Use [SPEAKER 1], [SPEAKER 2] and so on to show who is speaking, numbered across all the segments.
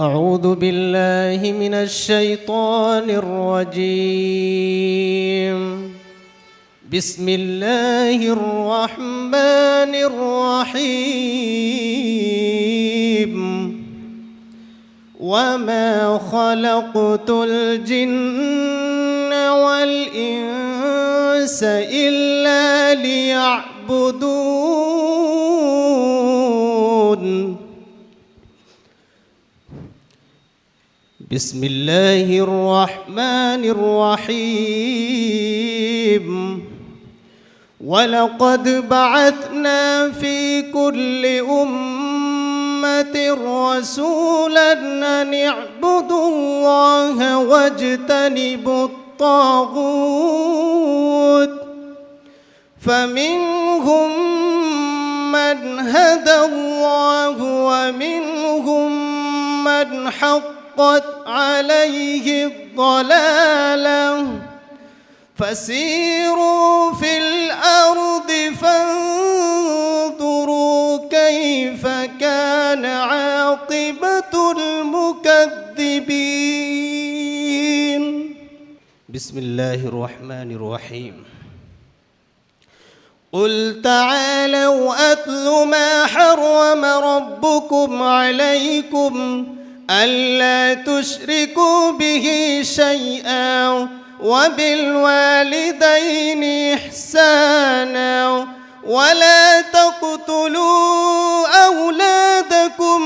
[SPEAKER 1] أعوذ بالله من الشيطان الرجيم. بسم الله الرحمن الرحيم. وما خلقت الجن والإنس إلا ليعبدون بسم الله الرحمن الرحيم. ولقد بعثنا في كل أمة رسولا أن اعبدوا الله واجتنبوا الطاغوت. فمنهم من هدى الله ومنهم من حقت عليه الضلاله فسيروا في الأرض فانظروا كيف كان عاقبة المكذبين. بسم الله الرحمن الرحيم. قل تعالوا أتل ما حرم ربكم عليكم ألا تشركوا به شيئا وبالوالدين إحسانا ولا تقتلوا أولادكم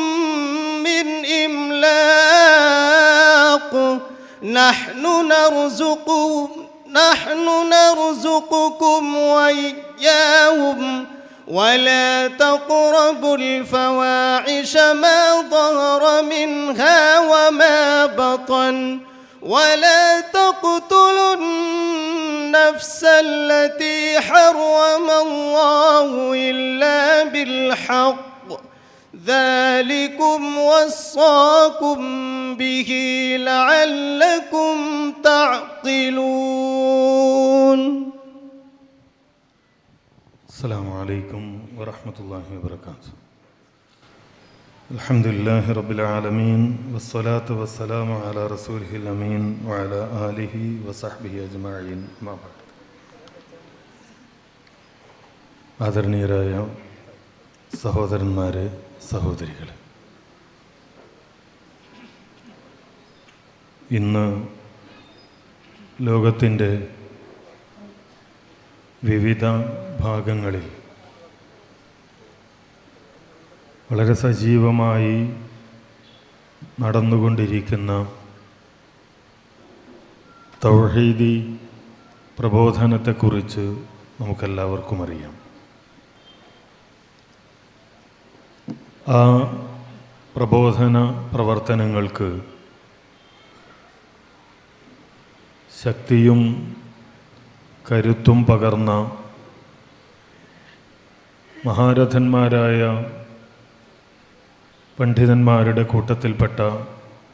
[SPEAKER 1] من إملاق. نحن نرزقهم نحن نرزقكم وإياهم ولا تقربوا الفواحش ما ظهر منها وما بطن ولا تقتلوا النفس التي حرم الله إلا بالحق. ذلكم وصاكم به لعلكم تعقلون.
[SPEAKER 2] السلام عليكم ورحمة الله وبركاته الحمد لله رب العالمين والصلاة والسلام على رسوله الأمين وعلى آله وصحبه أجمعين ما بعد ആദരണീയരായ സഹോദരന്മാരെ സഹോദരികളെ ഇന്ന് ലോകത്തിൻ്റെ വിവിധ ഭാഗങ്ങളിൽ വളരെ സജീവമായി നടന്നുകൊണ്ടിരിക്കുന്ന തൗഹീദി പ്രബോധനത്തെക്കുറിച്ച് നമുക്കെല്ലാവർക്കും അറിയാം. ആ പ്രബോധന പ്രവർത്തനങ്ങൾക്ക് ശക്തിയും കരുത്തും പകർന്ന മഹാരഥന്മാരായ പണ്ഡിതന്മാരുടെ കൂട്ടത്തിൽപ്പെട്ട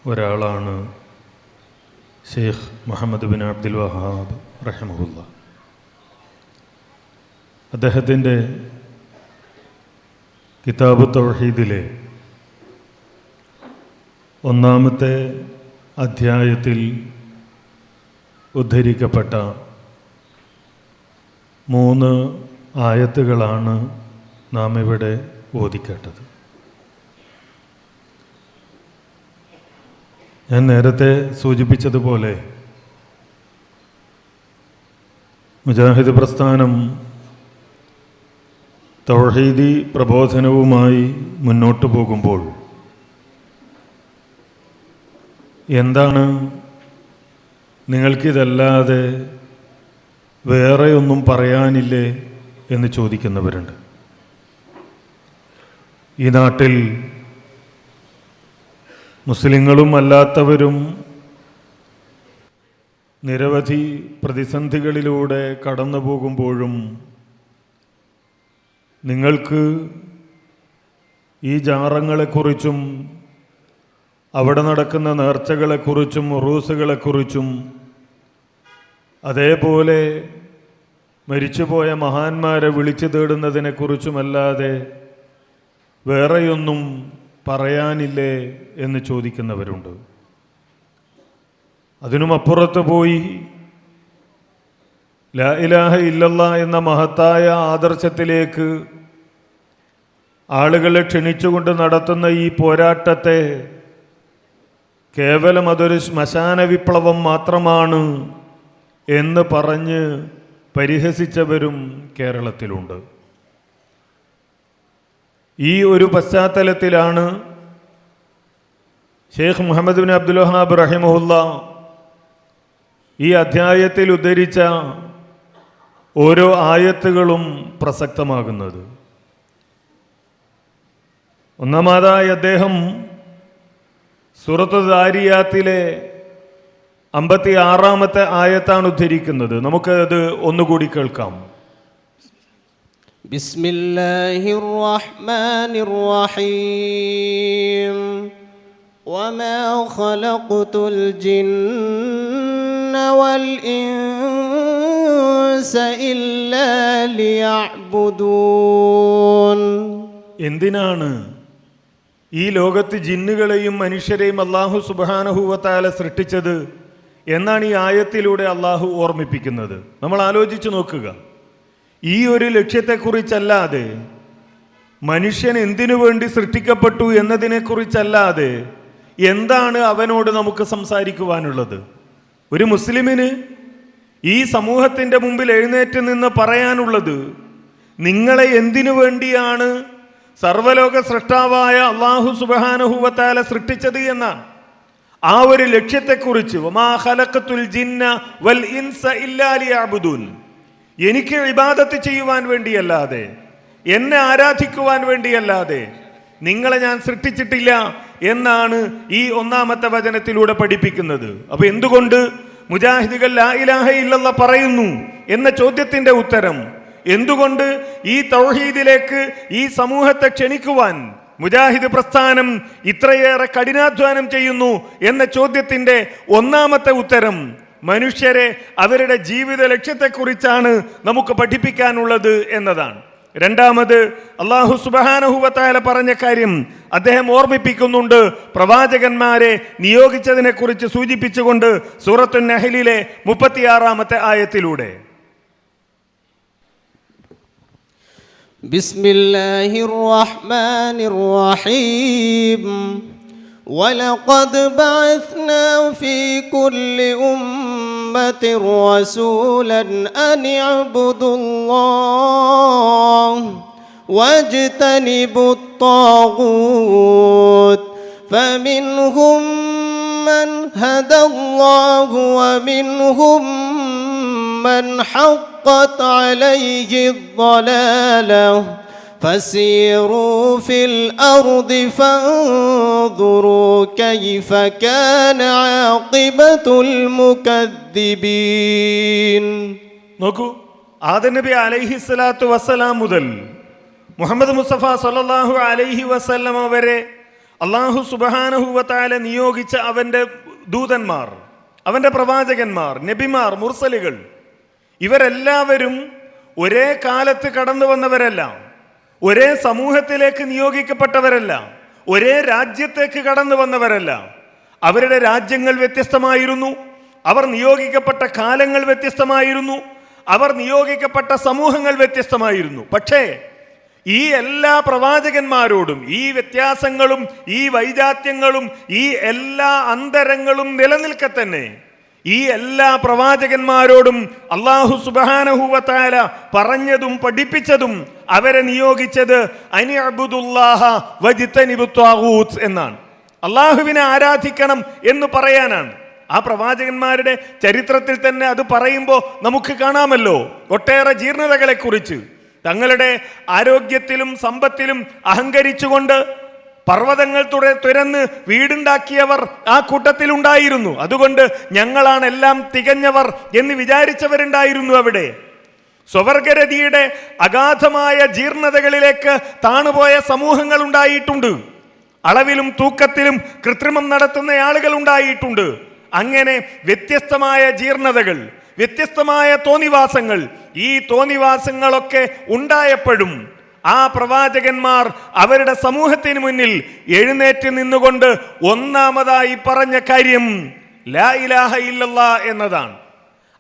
[SPEAKER 2] ഒരാളാണ് Sheikh Muhammad bin Abdul Wahhab റഹമുല്ല അദ്ദേഹത്തിന്റെ കിതാബ് തൗഹീദിലെ ഒന്നാമത്തെ അധ്യായത്തിൽ ഉദ്ധരിക്കപ്പെട്ട മൂന്ന് ആയത്തുകളാണ് നാം ഇവിടെ ഓതിക്കേട്ടത് ഞാൻ നേരത്തെ സൂചിപ്പിച്ചതുപോലെ മുജാഹിദ് പ്രസ്ഥാനം തൗഹീദി പ്രബോധനവുമായി മുന്നോട്ട് പോകുമ്പോൾ എന്താണ് നിങ്ങൾക്കിതല്ലാതെ വേറെ ഒന്നും പറയാനില്ലേ എന്ന് ചോദിക്കുന്നവരുണ്ട്. ഈ നാട്ടിൽ മുസ്ലിങ്ങളും അല്ലാത്തവരും നിരവധി പ്രതിസന്ധികളിലൂടെ കടന്നു പോകുമ്പോഴും നിങ്ങൾക്ക് ഈ ജാറങ്ങളെക്കുറിച്ചും അവിടെ നടക്കുന്ന നേർച്ചകളെക്കുറിച്ചും റൂസുകളെക്കുറിച്ചും അതേപോലെ മരിച്ചുപോയ മഹാന്മാരെ വിളിച്ചു തേടുന്നതിനെക്കുറിച്ചുമല്ലാതെ വേറെയൊന്നും പറയാനില്ലേ എന്ന് ചോദിക്കുന്നവരുണ്ട്. അതിനുമപ്പുറത്ത് പോയി ലാ ഇലാഹ ഇല്ലല്ല എന്ന മഹത്തായ ആദർശത്തിലേക്ക് ആളുകളെ ക്ഷണിച്ചുകൊണ്ട് നടത്തുന്ന ഈ പോരാട്ടത്തെ കേവലം അതൊരു ശ്മശാന വിപ്ലവം മാത്രമാണ് എന്ന് പറഞ്ഞ് പരിഹസിച്ചവരും കേരളത്തിലുണ്ട്. ഈ ഒരു പശ്ചാത്തലത്തിലാണ് Sheikh Muhammad bin Abdul Wahhab റഹിമഹുല്ല ഈ അധ്യായത്തിൽ ഉദ്ധരിച്ച ഓരോ ആയത്തുകളും പ്രസക്തമാകുന്നത്. ഒന്നാമതായി അദ്ദേഹം സുറത്ത് ദാരിയാത്തിലെ അമ്പത്തി ആറാമത്തെ ആയത്താണ് ഉദ്ധരിക്കുന്നത്. നമുക്കത് ഒന്നുകൂടി കേൾക്കാം.
[SPEAKER 1] بسم الله الرحمن الرحيم وما خلقت الجن والإنس إلا ليعبدون
[SPEAKER 2] എന്തിനാണ് ഈ ലോകത്ത് ജിന്നുകളെയും മനുഷ്യരെയും അള്ളാഹു സുബാനഹുവത്താല സൃഷ്ടിച്ചത് എന്നാണ് ഈ ആയത്തിലൂടെ അള്ളാഹു ഓർമ്മിപ്പിക്കുന്നത് നമ്മൾ ആലോചിച്ച് നോക്കുക ഈ ഒരു ലക്ഷ്യത്തെക്കുറിച്ചല്ലാതെ മനുഷ്യൻ എന്തിനു വേണ്ടി സൃഷ്ടിക്കപ്പെട്ടു എന്നതിനെക്കുറിച്ചല്ലാതെ എന്താണ് അവനോട് നമുക്ക് സംസാരിക്കുവാനുള്ളത്? ഒരു മുസ്ലിമിന് ഈ സമൂഹത്തിന്റെ മുമ്പിൽ എഴുന്നേറ്റ് നിന്ന് പറയാനുള്ളത് നിങ്ങളെ എന്തിനു വേണ്ടിയാണ് സർവലോക സൃഷ്ടാവായ അള്ളാഹു സുബാനഹുവത്താല സൃഷ്ടിച്ചത് എന്ന ആ ഒരു ലക്ഷ്യത്തെക്കുറിച്ച് ജിന്ന വൽ ഇൻസ ഇല്ലാലി ലിയഅ്ബുദൂൻ എനിക്ക് ഇബാദത്ത് ചെയ്യുവാൻ വേണ്ടിയല്ലാതെ എന്നെ ആരാധിക്കുവാൻ വേണ്ടിയല്ലാതെ നിങ്ങളെ ഞാൻ സൃഷ്ടിച്ചിട്ടില്ല എന്നാണ് ഈ ഒന്നാമത്തെ വചനത്തിലൂടെ പഠിപ്പിക്കുന്നത്. അപ്പൊ എന്തുകൊണ്ട് മുജാഹിദുകൾ ലാ ഇലാഹ പറയുന്നു എന്ന ചോദ്യത്തിന്റെ ഉത്തരം? എന്തുകൊണ്ട് ഈ തൗഹീദിലേക്ക് ഈ സമൂഹത്തെ ക്ഷണിക്കുവാൻ മുജാഹിദ് പ്രസ്ഥാനം ഇത്രയേറെ കഠിനാധ്വാനം ചെയ്യുന്നു എന്ന ചോദ്യത്തിന്റെ ഒന്നാമത്തെ ഉത്തരം മനുഷ്യരെ അവരുടെ ജീവിത ലക്ഷ്യത്തെക്കുറിച്ചാണ് നമുക്ക് പഠിപ്പിക്കാനുള്ളത് എന്നതാണ്. രണ്ടാമത് അള്ളാഹു സുബഹാനഹുവത്തായ പറഞ്ഞ കാര്യം അദ്ദേഹം ഓർമ്മിപ്പിക്കുന്നുണ്ട്. പ്രവാചകന്മാരെ നിയോഗിച്ചതിനെക്കുറിച്ച് സൂചിപ്പിച്ചുകൊണ്ട് സൂറത്തു നഹലിലെ മുപ്പത്തിയാറാമത്തെ ആയത്തിലൂടെ.
[SPEAKER 1] ബിസ്മില്ലാഹിർ റഹ്മാനിർ റഹീം. ولقد بعثنا في كل أمة رسولا أن اعبدوا الله واجتنبوا الطاغوت فمنهم من هدى الله ومنهم من حقت عليه الضلاله فسيروا في الارض فانظروا كيف كان عاقبه المكذبين
[SPEAKER 2] നോക്കൂ ആദ നബി അലൈഹി സ്വലാത്തു വസ്സലാം മുതൽ മുഹമ്മദ് മുസ്തഫ സല്ലല്ലാഹു അലൈഹി വസല്ലമ വരെ അള്ളാഹു സുബഹാനഹുവത്താല നിയോഗിച്ച അവൻ്റെ ദൂതന്മാർ അവൻ്റെ പ്രവാചകന്മാർ നബിമാർ മുർസലുകൾ ഇവരെല്ലാവരും ഒരേ കാലത്ത് കടന്നു വന്നവരല്ല ഒരേ സമൂഹത്തിലേക്ക് നിയോഗിക്കപ്പെട്ടവരല്ല ഒരേ രാജ്യത്തേക്ക് കടന്നു വന്നവരല്ല. അവരുടെ രാജ്യങ്ങൾ വ്യത്യസ്തമായിരുന്നു അവർ നിയോഗിക്കപ്പെട്ട കാലങ്ങൾ വ്യത്യസ്തമായിരുന്നു അവർ നിയോഗിക്കപ്പെട്ട സമൂഹങ്ങൾ വ്യത്യസ്തമായിരുന്നു. പക്ഷേ ഈ എല്ലാ പ്രവാചകന്മാരോടും ഈ വ്യത്യാസങ്ങളും ഈ വൈജാത്യങ്ങളും ഈ എല്ലാ അന്തരങ്ങളും നിലനിൽക്കെ തന്നെ ഈ എല്ലാ പ്രവാചകന്മാരോടും അള്ളാഹു സുബാനഹുവത്താല പറഞ്ഞതും പഠിപ്പിച്ചതും അവരെ നിയോഗിച്ചത് അനി അബുദുല്ലാഹ വജിത്തനിബുത്വാഹൂത്ത് എന്നാണ്. അള്ളാഹുവിനെ ആരാധിക്കണം എന്ന് പറയാനാണ്. ആ പ്രവാചകന്മാരുടെ ചരിത്രത്തിൽ തന്നെ അത് പറയുമ്പോൾ നമുക്ക് കാണാമല്ലോ. ഒട്ടേറെ ജീർണതകളെക്കുറിച്ച്. തങ്ങളുടെ ആരോഗ്യത്തിലും സമ്പത്തിലും അഹങ്കരിച്ചുകൊണ്ട് പർവതങ്ങൾ തുറ തുരന്ന് വീടുണ്ടാക്കിയവർ ആ കൂട്ടത്തിലുണ്ടായിരുന്നു. അതുകൊണ്ട് ഞങ്ങളാണ് എല്ലാം തികഞ്ഞവർ എന്ന് വിചാരിച്ചവരുണ്ടായിരുന്നു അവിടെ. സ്വവർഗരതിയുടെ അഗാധമായ ജീർണതകളിലേക്ക് താണുപോയ സമൂഹങ്ങൾ ഉണ്ടായിട്ടുണ്ട്. അളവിലും തൂക്കത്തിലും കൃത്രിമം നടത്തുന്ന ആളുകൾ ഉണ്ടായിട്ടുണ്ട്. അങ്ങനെ വ്യത്യസ്തമായ ജീർണതകൾ വ്യത്യസ്തമായ തോന്നിവാസങ്ങൾ ഈ തോന്നിവാസങ്ങളൊക്കെ ഉണ്ടായപ്പോഴും ആ പ്രവാചകന്മാർ അവരുടെ സമൂഹത്തിന് മുന്നിൽ എഴുന്നേറ്റ് നിന്നുകൊണ്ട് ഒന്നാമതായി പറഞ്ഞ കാര്യം ലാ ഇലാഹ ഇല്ലല്ലാ എന്നതാണ്.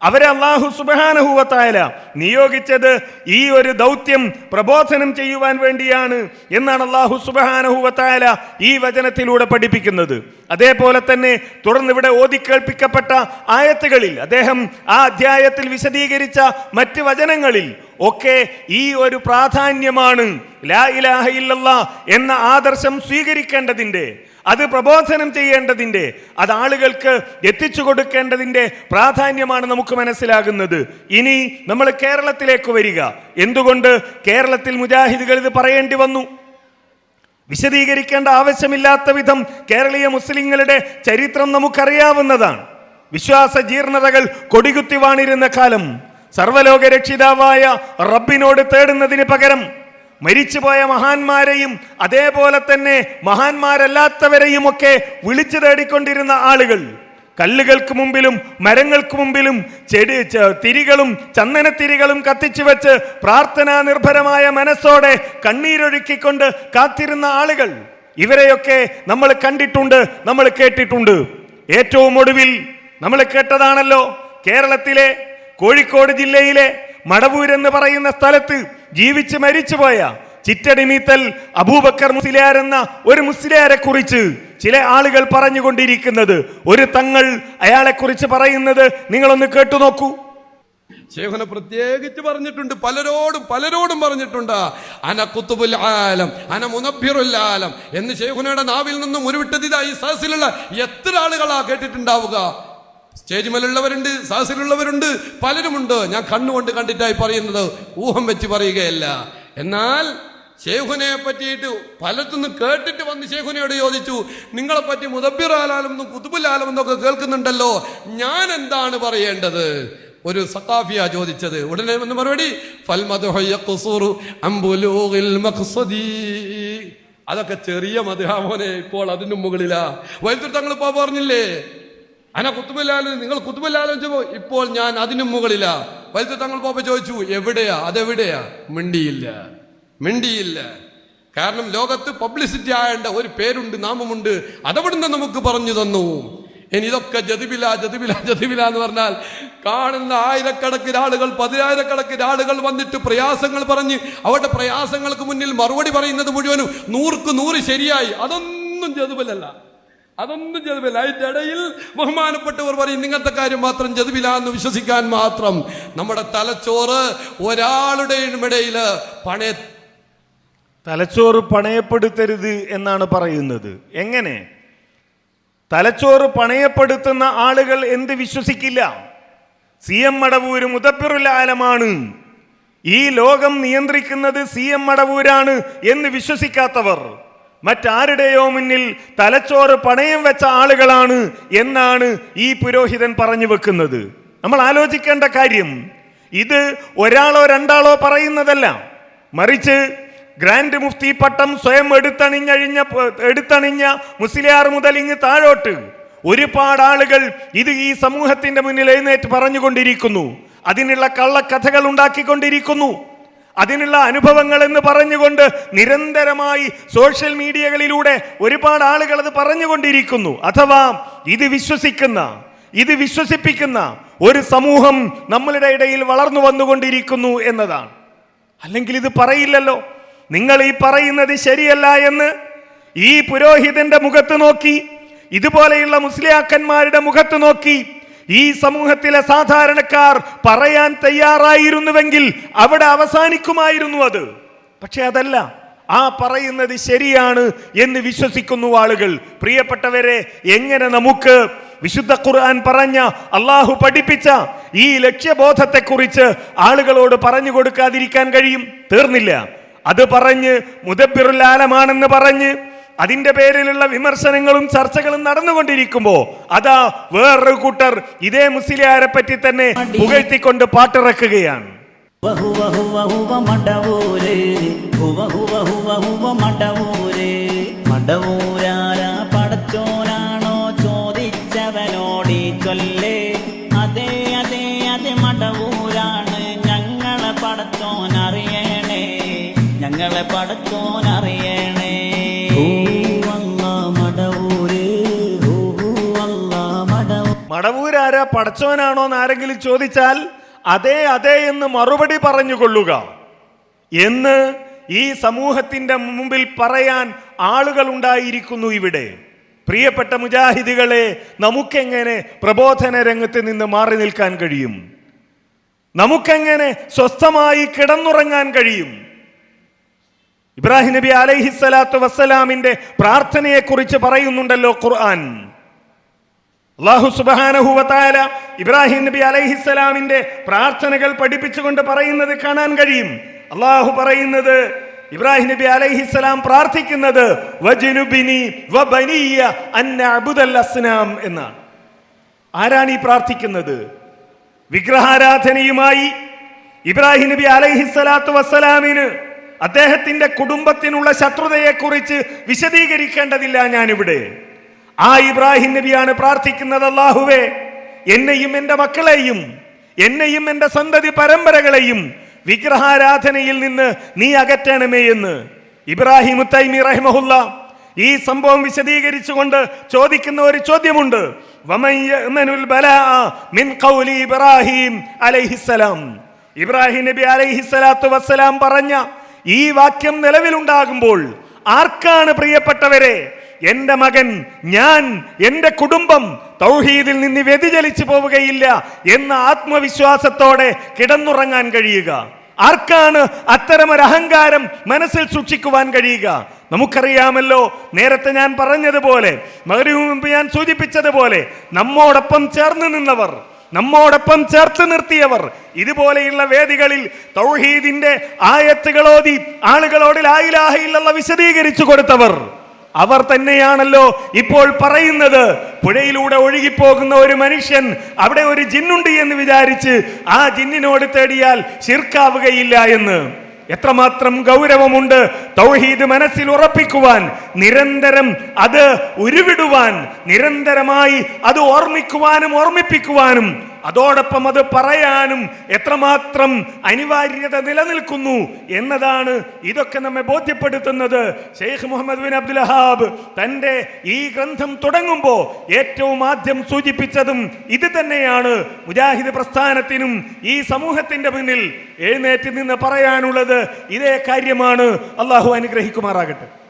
[SPEAKER 2] അവരെ അള്ളാഹു സുബാനഹുവത്തായ നിയോഗിച്ചത് ഈ ഒരു ദൗത്യം പ്രബോധനം ചെയ്യുവാൻ വേണ്ടിയാണ് എന്നാണ് അള്ളാഹു സുബാനഹുവത്തായ ഈ വചനത്തിലൂടെ പഠിപ്പിക്കുന്നത്. അതേപോലെ തന്നെ തുടർന്ന് ഇവിടെ ഓതിക്കേൾപ്പിക്കപ്പെട്ട ആയത്തുകളിൽ അദ്ദേഹം ആ അധ്യായത്തിൽ വിശദീകരിച്ച മറ്റ് വചനങ്ങളിൽ ഒക്കെ ഈ ഒരു പ്രാധാന്യമാണ് ലാ ഇലാഹ ഇല്ലല്ലാ എന്ന ആദർശം സ്വീകരിക്കേണ്ടതിന്റെ. അത് പ്രബോധനം ചെയ്യേണ്ടതിന്റെ അത് ആളുകൾക്ക് എത്തിച്ചു കൊടുക്കേണ്ടതിന്റെ പ്രാധാന്യമാണ് നമുക്ക് മനസ്സിലാകുന്നത്. ഇനി നമ്മൾ കേരളത്തിലേക്ക് വരിക. എന്തുകൊണ്ട് കേരളത്തിൽ മുജാഹിദുകൾ ഇത് പറയേണ്ടി വന്നു? വിശദീകരിക്കേണ്ട ആവശ്യമില്ലാത്ത വിധം കേരളീയ മുസ്ലിങ്ങളുടെ ചരിത്രം നമുക്കറിയാവുന്നതാണ്. വിശ്വാസ ജീർണതകൾ കൊടികുത്തി വാണിരുന്ന കാലം. സർവലോക രക്ഷിതാവായ റബ്ബിനോട് തേടുന്നതിന് പകരം മരിച്ചുപോയ മഹാന്മാരെയും അതേപോലെ തന്നെ മഹാന്മാരല്ലാത്തവരെയും ഒക്കെ വിളിച്ചു തേടിക്കൊണ്ടിരുന്ന ആളുകൾ. കല്ലുകൾക്ക് മുമ്പിലും മരങ്ങൾക്ക് മുമ്പിലും ചെടി തിരികളും ചന്ദനത്തിരികളും കത്തിച്ചു വെച്ച് പ്രാർത്ഥനാ നിർഭരമായ മനസ്സോടെ കണ്ണീരൊഴുക്കിക്കൊണ്ട് കാത്തിരുന്ന ആളുകൾ. ഇവരെയൊക്കെ നമ്മൾ കണ്ടിട്ടുണ്ട് നമ്മൾ കേട്ടിട്ടുണ്ട്. ഏറ്റവും ഒടുവിൽ നമ്മൾ കേട്ടതാണല്ലോ കേരളത്തിലെ കോഴിക്കോട് ജില്ലയിലെ മടവൂരെന്ന് പറയുന്ന സ്ഥലത്ത് ജീവിച്ച് മരിച്ചുപോയ ചിറ്റടിമീത്തൽ അബൂബക്കർ മുസ്ലിയാർ എന്ന ഒരു മുസ്ലിയാരെ കുറിച്ച് ചില ആളുകൾ പറഞ്ഞുകൊണ്ടിരിക്കുന്നത്. ഒരു തങ്ങൾ അയാളെ കുറിച്ച് പറയുന്നത് നിങ്ങളൊന്ന് കേട്ടു നോക്കൂ.
[SPEAKER 3] ശേഖന പ്രത്യേകിച്ച് പറഞ്ഞിട്ടുണ്ട്. പലരോടും പലരോടും പറഞ്ഞിട്ടുണ്ട്. അന കുത്തുബുൽ ആലം അന മുനബ്ബിറുൽ ആലം എന്ന് ശേഖുനയുടെ നാവിൽ നിന്നും ഉരുവിട്ടതിതായി ഇതാ ഈ സഹസിലുള്ള എത്ര ആളുകളാ കേട്ടിട്ടുണ്ടാവുക? സ്റ്റേജ് മേലുള്ളവരുണ്ട് സാഹസിലുള്ളവരുണ്ട് പലരുമുണ്ട്. ഞാൻ കണ്ണുകൊണ്ട് കണ്ടിട്ടായി പറയുന്നത് ഊഹം വെച്ച് പറയുകയല്ല. എന്നാൽ ഷേഖുനെ പറ്റിയിട്ട് പലത്തുനിന്ന് കേട്ടിട്ട് വന്ന് ശേഖുനയോട് ചോദിച്ചു നിങ്ങളെ പറ്റി മുദബിർ ആലാലെന്നും കുതുബുൽ ആലം എന്നൊക്കെ കേൾക്കുന്നുണ്ടല്ലോ. ഞാൻ എന്താണ് പറയേണ്ടത്? ഒരു സഖാഫിയ ചോദിച്ചത്. ഉടനെ വന്ന് മറുപടി അതൊക്കെ ചെറിയ മധുഹാമോനെ ഇപ്പോൾ അതിനു മുകളിലാ. വൈദ്യുതി തങ്ങൾ ഇപ്പോ പറഞ്ഞില്ലേ? അന കുത്തുബില്ലാലും നിങ്ങൾ കുത്തുബില്ലാലും ചോദിച്ചപ്പോ ഇപ്പോൾ ഞാൻ അതിനും മുകളിലാ. വലുത് തങ്ങൾ പോപ്പ ചോദിച്ചു എവിടെയാ? അതെവിടെയാ? മിണ്ടിയില്ല. മിണ്ടിയില്ല. കാരണം ലോകത്ത് പബ്ലിസിറ്റി ആയേണ്ട ഒരു പേരുണ്ട് നാമമുണ്ട്. അതവിടുന്ന് നമുക്ക് പറഞ്ഞു തന്നു. ഇനി ഇതൊക്കെ ജതിബില ജതിബില ജതിബില എന്ന് പറഞ്ഞാൽ കാണുന്ന ആയിരക്കണക്കിന് ആളുകൾ പതിനായിരക്കണക്കിന് ആളുകൾ വന്നിട്ട് പ്രയാസങ്ങൾ പറഞ്ഞ് അവരുടെ പ്രയാസങ്ങൾക്ക് മുന്നിൽ മറുപടി പറയുന്നത് മുഴുവനും നൂർക്ക് നൂറ് ശരിയായി. അതൊന്നും ജതുബിലല്ല. അതൊന്നും ജതുവില്ല. അതിന്റെ ഇടയിൽ ബഹുമാനപ്പെട്ടവർ പറയും ഇങ്ങനത്തെ കാര്യം മാത്രം ജതുവില്ല എന്ന് വിശ്വസിക്കാൻ മാത്രം. നമ്മുടെ തലച്ചോറ് ഒരാളുടെയും ഇടയിൽ പണയ
[SPEAKER 2] തലച്ചോറ് പണയപ്പെടുത്തരുത് എന്നാണ് പറയുന്നത്. എങ്ങനെ? തലച്ചോറ് പണയപ്പെടുത്തുന്ന ആളുകൾ എന്ത് വിശ്വസിക്കില്ല? സി എം മടവൂര് മുതപ്പിറുൽ ആലമാണ്. ഈ ലോകം നിയന്ത്രിക്കുന്നത് സി എം മടവൂരാണ് എന്ന് വിശ്വസിക്കാത്തവർ. മറ്റാരുടെയോ മുന്നിൽ തലച്ചോറ് പണയം വെച്ച ആളുകളാണ് എന്നാണ് ഈ പുരോഹിതൻ പറഞ്ഞു വെക്കുന്നത്. നമ്മൾ ആലോചിക്കേണ്ട കാര്യം ഇത് ഒരാളോ രണ്ടാളോ പറയുന്നതല്ല. മറിച്ച് ഗ്രാൻഡ് മുഫ്തി പട്ടം സ്വയം എടുത്തണിഞ്ഞഴിഞ്ഞ എടുത്തണിഞ്ഞ മുസ്ലിയാർ മുതൽ ഇങ്ങ് താഴോട്ട് ഒരുപാട് ആളുകൾ ഇത് ഈ സമൂഹത്തിന്റെ മുന്നിൽ എഴുന്നേറ്റ് പറഞ്ഞുകൊണ്ടിരിക്കുന്നു. അതിനുള്ള കള്ളക്കഥകൾ ഉണ്ടാക്കിക്കൊണ്ടിരിക്കുന്നു. അതിനുള്ള അനുഭവങ്ങൾ എന്ന് പറഞ്ഞുകൊണ്ട് നിരന്തരമായി സോഷ്യൽ മീഡിയകളിലൂടെ ഒരുപാട് ആളുകൾ അത് പറഞ്ഞുകൊണ്ടിരിക്കുന്നു. അഥവാ ഇത് വിശ്വസിക്കുന്ന ഇത് വിശ്വസിപ്പിക്കുന്ന ഒരു സമൂഹം നമ്മളുടെ ഇടയിൽ വളർന്നു വന്നുകൊണ്ടിരിക്കുന്നു എന്നതാണ്. അല്ലെങ്കിൽ ഇത് പറയില്ലല്ലോ. നിങ്ങൾ ഈ പറയുന്നത് ശരിയല്ല എന്ന് ഈ പുരോഹിതന്റെ മുഖത്ത് നോക്കി ഇതുപോലെയുള്ള മുസ്ലിയാക്കന്മാരുടെ മുഖത്ത് നോക്കി ഈ സമൂഹത്തിലെ സാധാരണക്കാർ പറയാൻ തയ്യാറായിരുന്നുവെങ്കിൽ അവിടെ അവസാനിക്കുമായിരുന്നു അത്. പക്ഷെ അതല്ല. ആ പറയുന്നത് ശരിയാണ് എന്ന് വിശ്വസിക്കുന്നു ആളുകൾ. പ്രിയപ്പെട്ടവരെ എങ്ങനെ നമുക്ക് വിശുദ്ധ ഖുർആൻ പറഞ്ഞ അള്ളാഹു പഠിപ്പിച്ച ഈ ലക്ഷ്യബോധത്തെക്കുറിച്ച് ആളുകളോട് പറഞ്ഞു കൊടുക്കാതിരിക്കാൻ കഴിയും? തീർന്നില്ല. അത് പറഞ്ഞ് മുദബിറുലാലമാണെന്ന് പറഞ്ഞ് അതിന്റെ പേരിലുള്ള വിമർശനങ്ങളും ചർച്ചകളും നടന്നുകൊണ്ടിരിക്കുമ്പോ അതാ വേറൊരു കൂട്ടർ ഇതേ മുസ്ലിയാരെ പറ്റി തന്നെ പുകഴ്ത്തിക്കൊണ്ട് പാട്ടിറക്കുകയാണ്.
[SPEAKER 4] മടവൂര്. മടവൂര്. പടച്ചോനാണോ
[SPEAKER 2] എന്ന് ആരെങ്കിലും ചോദിച്ചാൽ അതെ അതെ എന്ന് മറുപടി പറഞ്ഞുകൊള്ളുക. എന്ന് ഈ സമൂഹത്തിന്റെ മുമ്പിൽ പറയാൻ ആളുകൾ ഉണ്ടായിരിക്കുന്നു ഇവിടെ. പ്രിയപ്പെട്ട മുജാഹിദികളെ നമുക്കെങ്ങനെ പ്രബോധന രംഗത്ത് നിന്ന് മാറി നിൽക്കാൻ കഴിയും? നമുക്കെങ്ങനെ സ്വസ്ഥമായി കിടന്നുറങ്ങാൻ കഴിയും? ഇബ്രാഹിം നബി അലൈഹിസ്സലാത്തു വസ്സലാമിന്റെ പ്രാർത്ഥനയെക്കുറിച്ച് പറയുന്നുണ്ടല്ലോ ഖുർആൻ. അള്ളാഹു സുബാനഹുവത്തായ ഇബ്രാഹിം നബി അലൈഹിസ്സലാമിന്റെ പ്രാർത്ഥനകൾ പഠിപ്പിച്ചുകൊണ്ട് പറയുന്നത് കാണാൻ കഴിയും. അള്ളാഹു പറയുന്നത് ഇബ്രാഹിം നബി അലൈഹിസ്സലാം പ്രാർത്ഥിക്കുന്നത് എന്നാണ്. ആരാണ് ഈ പ്രാർത്ഥിക്കുന്നത്? വിഗ്രഹാരാധനയുമായി ഇബ്രാഹിം നബി അലൈഹിസ്സലാത്തു വസ്സലാമിന് അദ്ദേഹത്തിന്റെ കുടുംബത്തിനുള്ള ശത്രുതയെക്കുറിച്ച് വിശദീകരിക്കേണ്ടതില്ല ഞാനിവിടെ. ആ ഇബ്രാഹിം നബിയാണ് പ്രാർത്ഥിക്കുന്നത് അല്ലാഹുവേ എന്നെയും എന്റെ മക്കളെയും എന്നെയും എന്റെ സന്തതി പരമ്പരകളെയും വിഗ്രഹാരാധനയിൽ നിന്ന് നീ അകറ്റണമേ എന്ന് ഇബ്രാഹിം തൈമി റഹ്മഹുല്ല ഈ സംഭവം വിശദീകരിച്ചുകൊണ്ട് ചോദിക്കുന്ന ഒരു ചോദ്യമുണ്ട്. ഇബ്രാഹിം നബി അലൈഹിസ്സലാത്തു വസ്സലാം പറഞ്ഞ ഈ വാക്യം നിലവിലുണ്ടാകുമ്പോൾ ആർക്കാണ് പ്രിയപ്പെട്ടവരെ എന്റെ മകൻ ഞാൻ എന്റെ കുടുംബം തൗഹീദിൽ നിന്ന് വ്യതിചലിച്ചു പോവുകയില്ല എന്ന ആത്മവിശ്വാസത്തോടെ കിടന്നുറങ്ങാൻ കഴിയുക. ആർക്കാണ് അത്തരമൊരു അഹങ്കാരം മനസ്സിൽ സൂക്ഷിക്കുവാൻ കഴിയുക? നമുക്കറിയാമല്ലോ നേരത്തെ ഞാൻ പറഞ്ഞതുപോലെ മകരു ഞാൻ സൂചിപ്പിച്ചതുപോലെ നമ്മോടൊപ്പം ചേർന്ന് നിന്നവർ നമ്മോടൊപ്പം ചേർത്ത് നിർത്തിയവർ ഇതുപോലെയുള്ള വേദികളിൽ തൗഹീദിന്റെ ആയത്തുകളോതി ആളുകളോട് ലായിലാഹയിലുള്ള വിശദീകരിച്ചു കൊടുത്തവർ. അവർ തന്നെയാണല്ലോ ഇപ്പോൾ പറയുന്നത്. പുഴയിലൂടെ ഒഴുകിപ്പോകുന്ന ഒരു മനുഷ്യൻ അവിടെ ഒരു ജിന്നുണ്ട് എന്ന് വിചാരിച്ച് ആ ജിന്നിനോട് തേടിയാൽ ശിർക്കാവുകയില്ല എന്ന്. എത്രമാത്രം ഗൗരവമുണ്ട് തൗഹീദ് മനസ്സിൽ ഉറപ്പിക്കുവാൻ നിരന്തരം അത് ഉരുവിടുവാൻ നിരന്തരമായി അത് ഓർമ്മിക്കുവാനും ഓർമ്മിപ്പിക്കുവാനും അതോടൊപ്പം അത് പറയാനും എത്രമാത്രം അനിവാര്യത നിലനിൽക്കുന്നു എന്നതാണ് ഇതൊക്കെ നമ്മെ ബോധ്യപ്പെടുത്തുന്നത്. Sheikh Muhammad bin Abdul Wahhab തന്റെ ഈ ഗ്രന്ഥം തുടങ്ങുമ്പോൾ ഏറ്റവും ആദ്യം സൂചിപ്പിച്ചതും ഇത് തന്നെയാണ്. മുജാഹിദ് പ്രസ്ഥാനത്തിനും ഈ സമൂഹത്തിന്റെ മുന്നിൽ എഴുന്നേറ്റ് നിന്ന് പറയാനുള്ളത് ഇതേ കാര്യമാണ്. അള്ളാഹു അനുഗ്രഹിക്കുമാറാകട്ടെ.